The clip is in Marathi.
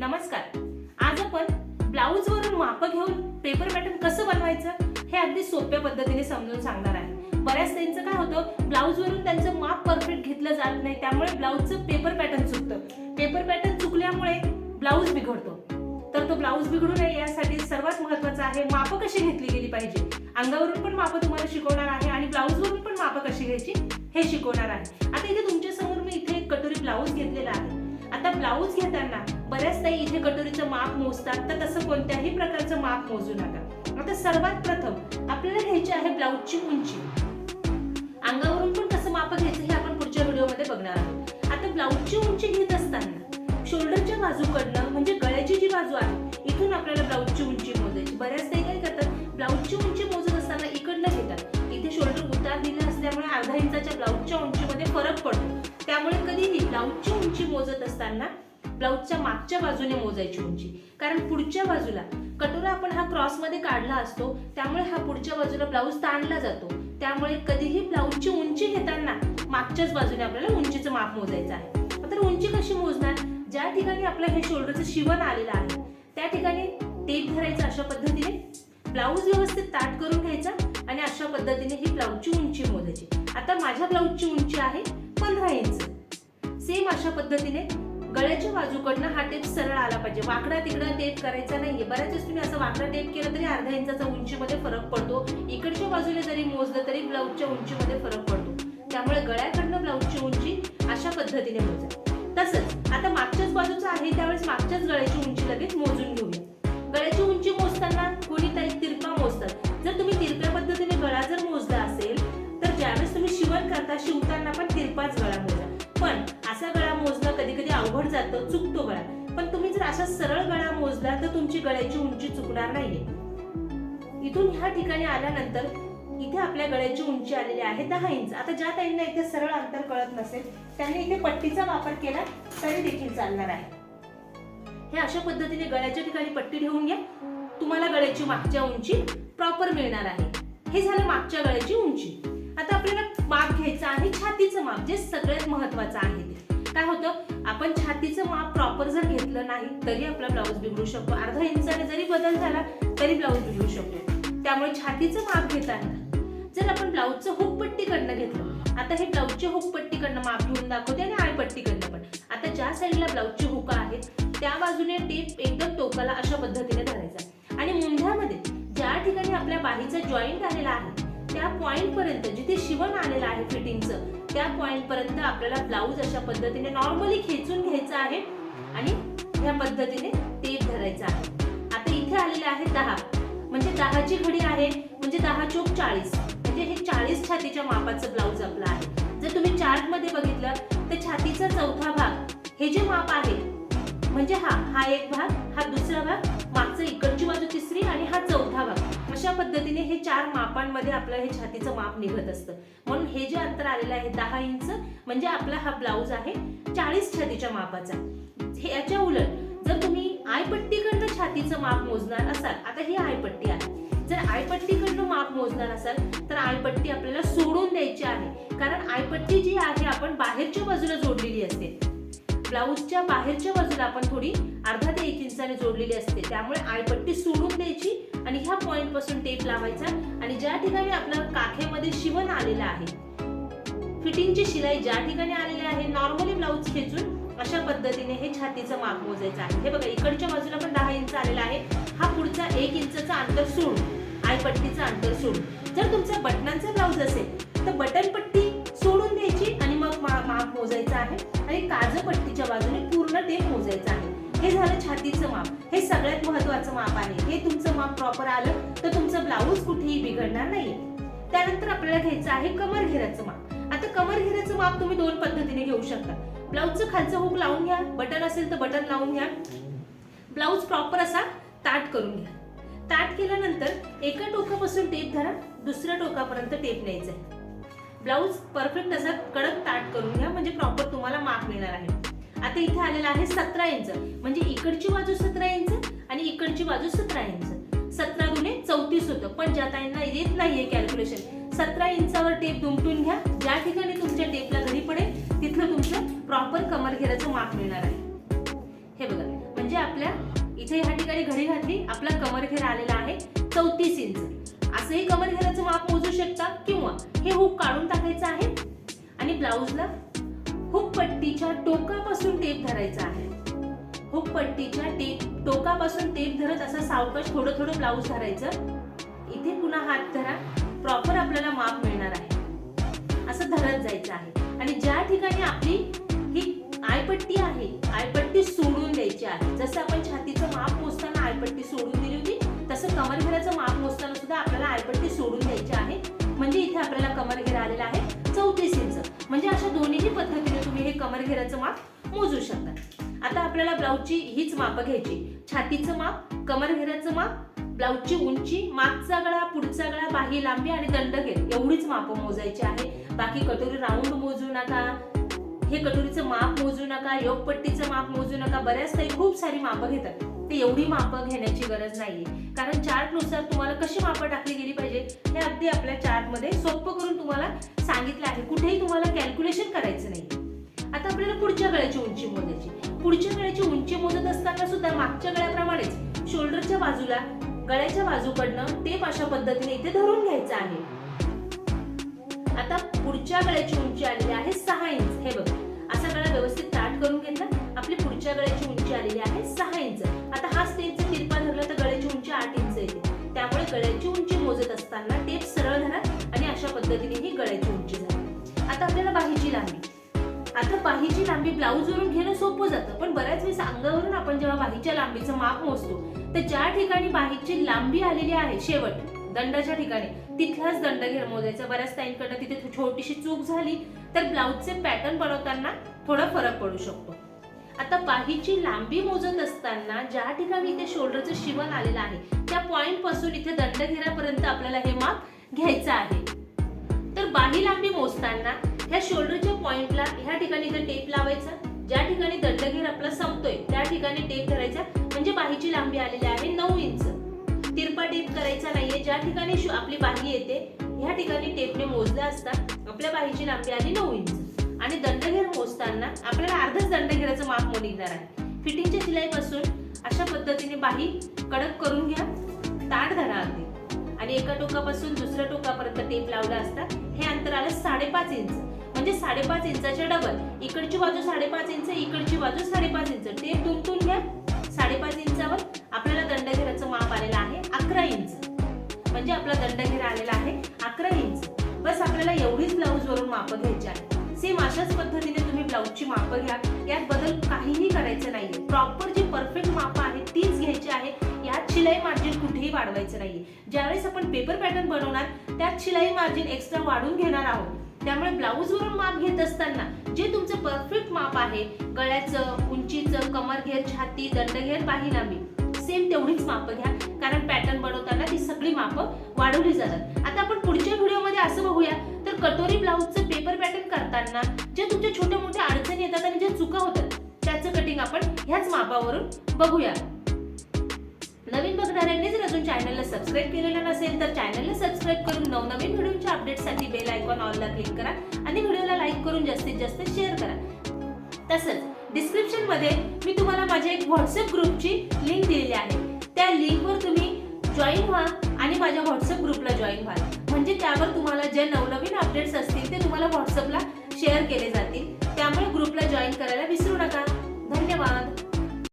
नमस्कार. आज आपण ब्लाऊज वरून माप घेऊन पेपर पॅटर्न कसं बनवायचं हे अगदी सोप्या पद्धतीने समजून सांगणार आहे. बऱ्याच त्यांचं काय होतं ब्लाऊज वरून त्यांचं माप परफेक्ट घेतलं जात नाही त्यामुळे ब्लाऊजचं पेपर पॅटर्न चुकतं. पेपर पॅटर्न चुकल्यामुळे ब्लाऊज बिघडतो. तर तो ब्लाऊज बिघडू नये यासाठी सर्वात महत्वाचं आहे माप कशी घेतली गेली पाहिजे. अंगावरून पण माप तुम्हाला शिकवणार आहे आणि ब्लाऊज वरून पण माप कशी घ्यायची हे शिकवणार आहे. आता इथे तुमच्यासमोर मी इथे एक कटोरी ब्लाऊज घेतलेला आहे. आता ब्लाऊज घेताना बऱ्याच ताई इथे कटोरीचं माप मोजतात तर तसं कोणत्याही प्रकारचं माप मोजू नका. आता सर्वात प्रथम आपल्याला घ्यायची आहे ब्लाऊजची उंची. अंगावरून पण कसं माप घ्यायचं हे आपण पुढच्या व्हिडिओमध्ये बघणार आहोत. आता ब्लाऊजची उंची घेत असताना शोल्डरच्या बाजूकडनं म्हणजे गळ्याची जी बाजू आहे इथून आपल्याला ब्लाऊजची उंची मोजायची. बऱ्याच ताई काय करतात ब्लाऊजची उंची मोजत असताना इकडनं घेतात. इथे शोल्डर उतार दिले असल्यामुळे अर्धा इंचाच्या ब्लाऊजच्या उंचीमध्ये फरक पडतो. त्यामुळे कधीही ब्लाऊजची उंची मोजत असताना ब्लाऊजच्या मागच्या बाजूने मोजायची उंची. कारण पुढच्या बाजूला कटोरा आपण हा क्रॉसमध्ये काढला असतो त्यामुळे हा पुढच्या बाजूला ब्लाऊज ताणला जातो. त्यामुळे कधीही ब्लाऊजची उंची घेताना मागच्याच बाजूने आपल्याला उंचीचं माप मोजायचं आहे. तर उंची कशी मोजणार? ज्या ठिकाणी आपलं हे शोल्डरचं शिवण आलेलं आहे त्या ठिकाणी टेप धरायचं अशा पद्धतीने ब्लाऊज व्यवस्थित ताट करून घ्यायचा आणि अशा पद्धतीने ही ब्लाऊजची उंची मोजायची. आता माझ्या ब्लाऊजची उंची आहे पंधरा इंच. सेम अशा पद्धतीने गळ्याच्या बाजूकडनं हा टेप सरळ आला पाहिजे. वाकडा तिकडा टेप करायचा नाहीये. बऱ्याच वेळेस तुम्ही असं वाकडा टेप केलं तरी अर्धा इंचाचा उंचीमध्ये फरक पडतो. इकडच्या बाजूने जरी मोजलं तरी ब्लाऊजच्या उंचीमध्ये फरक पडतो. त्यामुळे गळ्याकडनं ब्लाऊजची उंची अशा पद्धतीने मोजा. तसंच आता मागच्याच बाजूचं आहे त्यावेळेस मागच्याच गळ्याची उंची लगेच मोजून घेऊया. गळ्याची उंची मोजताना कोणी ताई जातं चुकतो गळा. पण तुम्ही जर असा सरळ गळा मोजला तर तुमची गळ्याची उंची चुकणार नाहीये. इथून ह्या ठिकाणी आल्यानंतर इथे आपल्या गळ्याची उंची आलेली आहे दहा इंच. आता ज्या ताईंना इथे सरळ अंतर कळत नसेल त्यांनी इथे पट्टीचा वापर केला तरी देखील चालणार आहे. हे अशा पद्धतीने गळ्याच्या ठिकाणी पट्टी ठेवून घ्या. तुम्हाला गळ्याची मागच्या उंची प्रॉपर मिळणार आहे. हे झालं मागच्या गळ्याची उंची. आता आपल्याला माप घ्यायचं आहे छातीचं माप जे सगळ्यात महत्वाचं आहे. काय होतं? आपण छातीचं माप प्रॉपर जर घेतलं नाही तरी आपला ब्लाऊज बिघडू शकतो. अर्धा इंचाने जरी बदल झाला तरी ब्लाऊज बिघडू शकतो. त्यामुळे छातीचं माप घेताना जर आपण ब्लाऊजचं हुकपट्टीकडनं घेतलं आता हे ब्लाऊजच्या हुकपट्टीकडनं माप घेऊन दाखवते आणि आय पट्टीकडनं पण. आता ज्या साईडला ब्लाऊजची हुक आहेत त्या बाजूने टेप एकदम टोकाला अशा पद्धतीने धरायचा. आणि मुंढ्यामध्ये ज्या ठिकाणी आपल्या बाहीचा जॉईंट आलेला आहे त्या पॉइंट पर्यंत जिथे शिवण आलेलं आहे फिटिंगचं त्या पॉइंट पर्यंत आपल्याला ब्लाऊज अशा पद्धतीने नॉर्मली खेचून घ्यायचं आहे आणि ह्या पद्धतीने टेप धरायचा आहे. आता इथे आलेले आहे दहा. म्हणजे दहाची घडी आहे म्हणजे दहा चोक चाळीस. म्हणजे हे चाळीस छातीच्या मापाचं ब्लाऊज आपलं आहे. जर तुम्ही चार्टमध्ये बघितलं तर छातीचा चौथा भाग हे जे माप आहे म्हणजे हा हा एक भाग हा दुसरा भाग मागचं इकडची बाजू तिसरी आणि हा पद्धतीने हे चार मापांमध्ये आपलं हे छातीचं माप निघत असतं. म्हणून हे जे अंतर आलेलं आहे दहा इंच म्हणजे आपला हा ब्लाऊज आहे चाळीस छातीच्या मापाचा. हे याच्या उलट जर तुम्ही आयपट्टीकडनं छातीचं माप मोजणार असाल आता ही आयपट्टी आहे. जर आयपट्टीकडनं माप मोजणार असाल तर आयपट्टी आपल्याला सोडून द्यायची आहे. कारण आयपट्टी जी आहे आपण बाहेरच्या बाजूला जोडलेली असते. ब्लाऊजच्या बाहेरच्या बाजूला आपण थोडी अर्धा ते एक इंचाने जोडलेली असते. त्यामुळे आयपट्टी सोडून द्यायची आणि ह्या पॉइंटपासून टेप लावायचा आणि ज्या ठिकाणी आपल्या काखेमध्ये शिवण आलेलं आहे फिटिंगची शिलाई ज्या ठिकाणी आलेली आहे नॉर्मली ब्लाऊज खेचून अशा पद्धतीने हे छातीचं माप मोजायचं आहे. हे बघा इकडच्या बाजूला पण दहा इंच आलेला आहे. हा पुढचा एक इंचचा अंतर सोडून आयपट्टीचं अंतर सोडून. जर तुमचा बटनांचा ब्लाऊज असेल तर बटन पट्टी झालं छातीचं माप. हे सगळ्यात महत्वाचं माप आहे. हे तुमचं माप प्रॉपर आलं तर तुमचं ब्लाऊज कुठेही बिघडणार नाहीये. त्यानंतर आपल्याला घ्यायचं आहे कमर घेराचं माप. आता कमर घेराचं माप तुम्ही दोन पद्धतीने घेऊ शकता. ब्लाऊजचं खालचं हुक लावून घ्या. बटन असेल तर बटन लावून घ्या. ब्लाऊज प्रॉपर असा ताट करून घ्या. ताट केल्यानंतर एका टोकापासून टेप धरा. दुसऱ्या टोकापर्यंत टेप न्यायचा आहे ब्लाऊज परफेक्ट असा कडक ताट करून घ्या. म्हणजे प्रॉपर तुम्हाला माप मिळणार आहे. आता इथे आलेलं आहे सतरा इंच. म्हणजे इकडची बाजू सतरा इंच आणि इकडची बाजू सतरा इंच. सतरा गुणे चौतीस होतं. पण ज्या ताईंना येत नाहीये कॅल्क्युलेशन सतरा इंचावर टेप दुमटून घ्या. ज्या ठिकाणी तुमच्या टेपला घरी पडेल तिथलं तुमचं प्रॉपर कमर घेराचं माप मिळणार आहे. हे बघा. म्हणजे म्हणजे आपल्या इथे ह्या ठिकाणी घडी घातली आपला कमर घेर आलेला आहे चौतीस इंच. असंही कमर घेराचं माप मोजू शकता किंवा हे हुक काढून टाकायचं आहे. आणि ब्लाऊजला हुक पट्टीच्या टोकापासून टेप धरायचा आहे. हुक पट्टीच्या टेप टोकापासून टेप धरत असं सावकाश थोडं थोडं ब्लाऊज धरायचं. इथे पुन्हा हात धरा. प्रॉपर आपल्याला माप मिळणार आहे. असं धरत जायचं आहे. आणि ज्या ठिकाणी आपली ही आयपट्टी आहे आयपट्टी सोडून द्यायची आहे. जसं आपण छातीचं माप मोजताना आयपट्टी सोडून दिली होती तसं कमरघेराचं माप मोजताना सुद्धा आपल्याला आयपट्टी सोडून द्यायची आहे. म्हणजे इथे आपल्याला कमरघेरा आलेला आहे चौतीस इंच. म्हणजे अशा दोन्हीही पद्धती कमर घेराचं माप मोजू शकता आता आपल्याला ब्लाऊजची हीच माप घ्यायची. छातीचं माप कमरघेराचं माप ब्लाऊजची उंची मागचा गळा पुढचा गळा बाही लांबी आणि दंडघेर एवढीच माप मोजायची आहे. बाकी कटोरी राऊंड मोजू नका. हे कटोरीचं माप मोजू नका. योगपट्टीचं माप मोजू नका. बऱ्याच काही खूप सारी मापं घेतात. ते एवढी मापं घेण्याची गरज नाहीये. कारण चार्टनुसार तुम्हाला कशी मापं टाकली गेली पाहिजे हे अगदी आपल्या चार्टमध्ये सोपं करून तुम्हाला सांगितलं आहे. कुठेही तुम्हाला कॅल्क्युलेशन करायचं नाही. आता आपल्याला पुढच्या गळ्याची उंची मोजायची. पुढच्या गळ्याची उंची मोजत असताना सुद्धा मागच्या गळ्याप्रमाणेच शोल्डरच्या बाजूला गळ्याच्या बाजूकडनं टेप अशा पद्धतीने इथे धरून घ्यायचं आहे. आता पुढच्या गळ्याची उंची आलेली आहे सहा इंच हे बघ. आता बाहीची लांबी ब्लाऊज वरून घेणं सोपं जातं पण बऱ्याच वेळेस अंगावरून आपण जेव्हा बाहीच्या लांबीचं माप मोजतो तर ज्या ठिकाणी बाहीची लांबी आलेली आहे शेवट दंडाच्या ठिकाणी तिथलाच दंड घेर मोजायचा. बऱ्याच ताईंकडनं तिथे छोटीशी चूक झाली तर ब्लाऊजचे पॅटर्न बनवताना थोडा फरक पडू शकतो. आता बाहीची लांबी मोजत असताना ज्या ठिकाणी इथे शोल्डरचं शिवण आलेलं आहे त्या पॉइंटपासून इथे दंडघेरापर्यंत आपल्याला हे माप घ्यायचं आहे. तर बाही लांबी मोजताना ह्या शोल्डरच्या पॉइंटला ह्या ठिकाणी इथे टेप लावायचा ज्या ठिकाणी दंडघेर आपला संपतोय त्या ठिकाणी टेप धरायचा. म्हणजे बाहीची लांबी आलेली आहे नऊ इंच तिरपा टेप करायचा नाहीये. ज्या ठिकाणी आपली बाही येते ह्या ठिकाणी टेपने मोजल्या असता आपल्या बाहीची लांबी आली नऊ इंच आणि दंडघेर मोजताना आपल्याला अर्धच दंडघेराचं माप निघणार आहे. फिटिंगच्या शिलाईपासून अशा पद्धतीने बाही कडक करून घ्या. ताट धरा अगदी. आणि एका टोकापासून दुसऱ्या टोकापर्यंत टेप लावला असता हे अंतर आलं साडेपाच इंच म्हणजे साडेपाच इंचाच्या डबल इकडची बाजू साडेपाच इंच इकडची बाजू साडेपाच इंच. ते तुमतून घ्या. साडेपाच इंचावर आपल्याला दंडघेराचं माप आलेलं आहे अकरा इंच. म्हणजे आपला दंडघेरा आलेला आहे अकरा इंच. बस आपल्याला एवढीच ब्लाऊज वरून मापं घ्यायची आहे. सेम अशाच पद्धतीने तुम्ही ब्लाऊजची मापं घ्या. यात बदल काहीही करायचं नाही प्रॉपर जी परफेक्ट मापं आहे तीच घ्यायची आहे. यात शिलाई मार्जिन कुठेही वाढवायचं नाही ज्यावेळेस आपण पेपर पॅटर्न बनवणार त्यात शिलाई मार्जिन एक्स्ट्रा वाढून घेणार आहोत. त्यामुळे ब्लाऊजवरून माप घेत असताना जे तुमचं परफेक्ट माप आहे गळ्याचं उंचीचं कमरघेर छाती दंडघेर पाहिजे आम्ही. सेम तेवढीच मापं घ्या. कारण पॅटर्न बनवताना ती सगळी मापं वाढवली जातात. आता आपण पुढच्या व्हिडिओमध्ये असं बघूया. तर कटोरी ब्लाऊजचं पेपर पॅटर्न करताना जे तुमच्या छोट्या मोठ्या अडचणी येतात आणि ज्या चुका होतात त्याचं कटिंग आपण ह्याच मापावरून बघूया. नवीन बघणाऱ्यांनी जर अजून चॅनलला सबस्क्राईब केलेलं नसेल तर चॅनलला सबस्क्राईब करून नवनवीन व्हिडिओच्या अपडेटसाठी बेल आयकॉन ऑलला क्लिक करा आणि व्हिडिओला लाईक करून जास्तीत जास्त शेअर करा. तसंच डिस्क्रिप्शनमध्ये मी तुम्हाला माझ्या एक व्हॉट्सअप ग्रुपची लिंक दिलेली आहे. त्या लिंकवर तुम्ही जॉईन व्हा आणि माझ्या व्हॉट्सअप ग्रुपला जॉईन व्हा. म्हणजे त्यावर तुम्हाला जे नवनवीन अपडेट्स असतील ते तुम्हाला व्हॉट्सअपला शेअर केले जातील. त्यामुळे ग्रुपला जॉईन करायला विसरू नका. धन्यवाद.